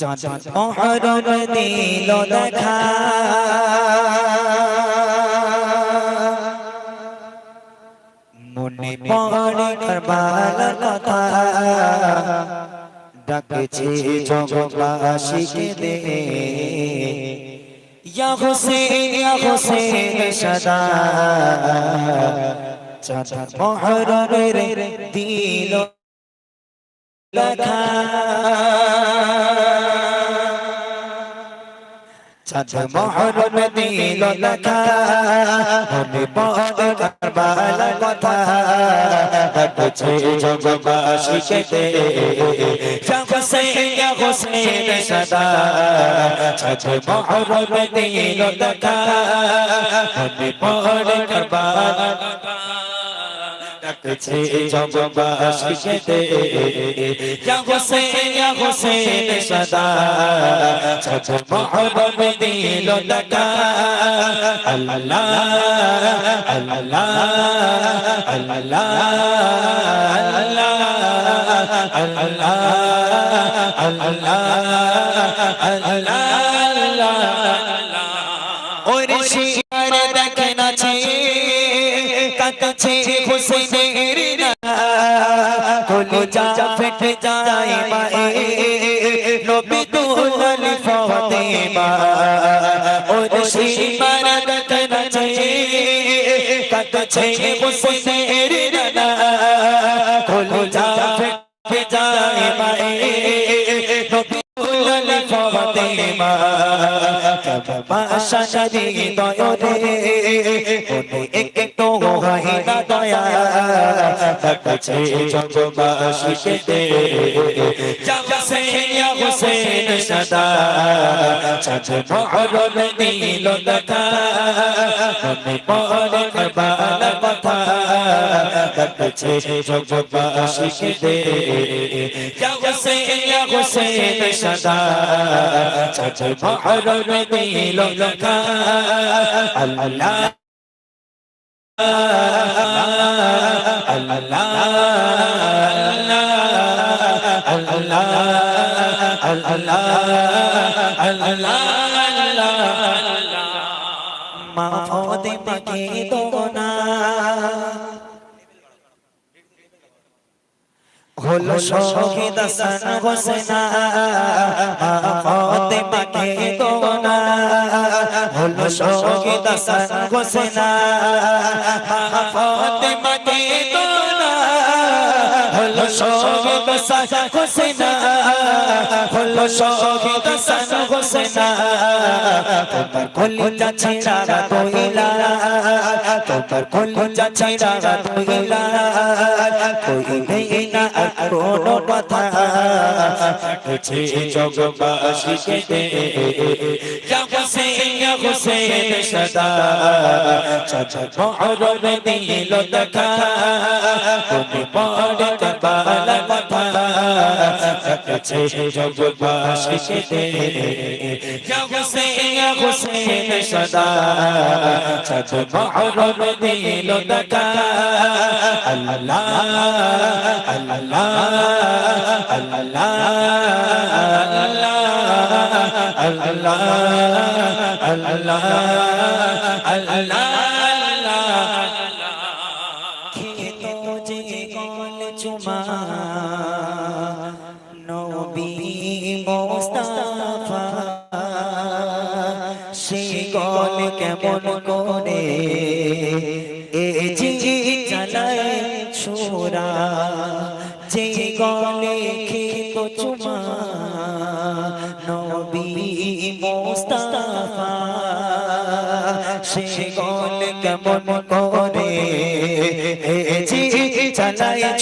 চাঁদ মহরম দিল দেখা মনে পড়ে কারবালার কথা। ডাকছে জগবাসীকে দে। ইয়া হোসেন ইয়া হোসেন, সদা। চাঁদ মহরমের দিল লেখা চাঁদ মহরম দিল লেখা মনে পড়ে কারবালা কথা ডাকছে জগবাসীকে দে ইয়া হোসেন ইয়া হোসেন সদা চাঁদ মহরম মনে জগবাসীকে দে ইয়া হোসেন ইয়া হোসেন সদা চাঁদ মহরম দিল লেখা আল্লাহ আল্লাহ আল্লাহ আল্লাহ আল্লাহ আল্লাহ ওরে শিয়ার দেখে নাচে কলিজা ফেটে যায় মায়ে নবী দুলাল ফাতেমা ওরে দেখে নাচে কাঁদছে। হুসেনের না কলিজা ফেটে যায় মায়ে নবী দুলাল ফাতেমা বাসা সারি দয়রে ওনে এক এক তো হয় কাছে জগবাসীকে দে ইয়া হোসেন সদা। চাঁদ মহরম দিল দেখা মনে পড়ে কারবালা কথা কাছে জগবাসীকে দে ইয়া হোসেন সদা। চাঁদ মহরম দিল দেখা আল্লাহ হলো শহীদ হাসান হোসেনা মা ফতে মাকে দোনা হলো শহীদ হাসান হোসেনা মা ফতে মাকে হলো শহীদ হাসান হোসেনা হলো শহীদ হাসান হোসেনা তোমার কলিজা ছিড়া দইলা তোমার কলিজা ছিড়া দইলা কই না আর কোনো কথা। কাছে জগবাসীকে দে। হোসেন হোসেন সদা চাচা মহরম দিল দেখা তুমি পড়ে কারবালা কথা কাছে জগবাসীকে দে ইয়া হোসেন সদা আল্লাহ আল্লাহ আল্লাহ আল্লাহ মোস্তাফা সে কল কেমন করে এ জি চালায় ছোরা নবী মোস্তাফা সে গল কেমন করে জি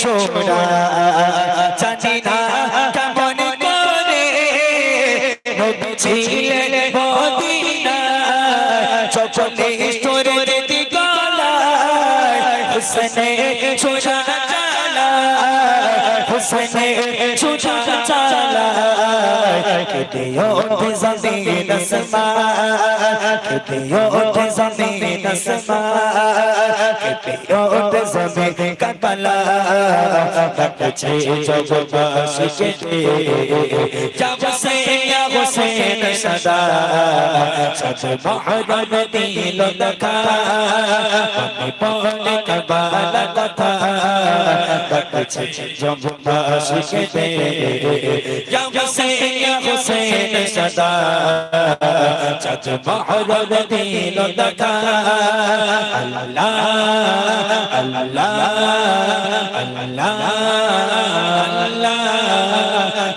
ছোরা জানি না কেমন করে। নবী ছিলেন মদিনা চপলে স্টোরে হুসনে ছোরা হুসনে ছুটা চালা কেটে ওঠে জমিন সমা কেটে ওঠে জমিন সমা কেটে ওঠে জমিন কারবালা। ডাকছে জগবাসীকে যাব সে হুসেন সদা সচ মহরম দিল দেখা পড়ে কারবালা কথা সদা আল্লাহ আল্লাহ আল্লাহ আল্লাহ